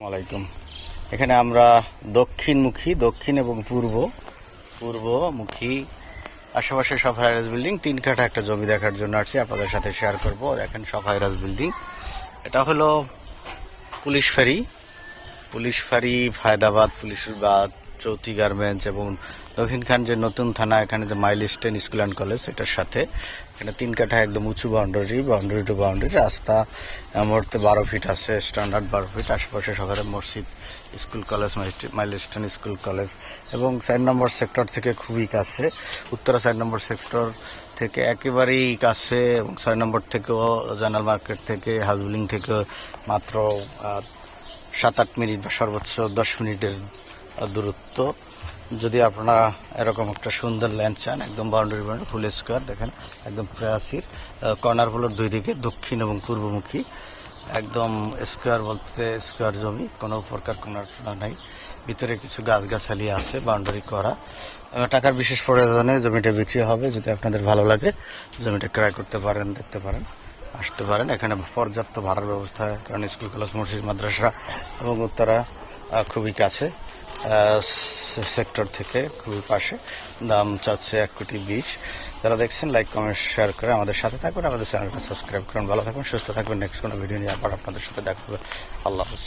আলাইকুম। এখানে আমরা দক্ষিণমুখী, দক্ষিণ এবং পূর্ব, পূর্বমুখী, আশেপাশে সব হাইরাজ বিল্ডিং তিন কাঠা একটা জমি দেখার জন্য আসছি, আপনাদের সাথে শেয়ার করব। দেখেন সব হাইরাজ বিল্ডিং এটা হলো পুলিশ ফেরি পুলিশ ফেরি ফায়দাবাদ পুলিশবাদ চৌথি গার্মেন্টস এবং দক্ষিণখান যে নতুন থানা, এখানে যে mile stain school and college এটার সাথে। এখানে তিন কাঠা একদম উঁচু বাউন্ডারি বাউন্ডারি টু বাউন্ডারি রাস্তা মুহূর্তে বারো ফিট আছে স্ট্যান্ডার্ড বারো ফিট আশেপাশে শহরে মসজিদ school college milestone school college এবং চার নম্বর সেক্টর থেকে খুবই কাছে। উত্তরা চার নম্বর সেক্টর থেকে একেবারেই কাছে এবং ছয় নম্বর থেকেও জেনারেল মার্কেট থেকে হাউসবিল্ডিং থেকে মাত্র সাত আট মিনিট বা সর্বোচ্চ দশ মিনিটের দূরত্ব। যদি আপনারা এরকম একটা সুন্দর ল্যান্ড চান, একদম বাউন্ডারি বাউন্ডারি ফুল স্কোয়ার দেখেন, একদম প্রায়াসির কর্নারগুলোর দুই দিকে, দক্ষিণ এবং পূর্বমুখী। একদম স্কোয়ার বলতে স্কোয়ার জমি, কোনো প্রকার কোনো নাই। ভিতরে কিছু গাছগাছালি আছে বাউন্ডারি করা। এবং টাকার বিশেষ প্রয়োজনে জমিটা বিক্রি হবে, যদি আপনাদের ভালো লাগে। জমিটা ক্রয় করতে পারেন, দেখতে পারেন, আসতে পারেন। এখানে পর্যাপ্ত ভাড়ার ব্যবস্থা, কারণ স্কুল, কলেজ, মসজিদ, মাদ্রাসা এবং উত্তরা খুবই কাছে। সেক্টর থেকে খুবই পাশে। দাম চাচ্ছে এক কোটি বিশ। যারা দেখছেন লাইক কমেন্ট শেয়ার করে আমাদের সাথে থাকুন। আমাদের চ্যানেলটা সাবস্ক্রাইব করুন। ভালো থাকুন, সুস্থ থাকবেন নেক্সট কোনো ভিডিও নিয়ে আবার আপনাদের সাথে দেখা হবে। আল্লাহ হাফিজ।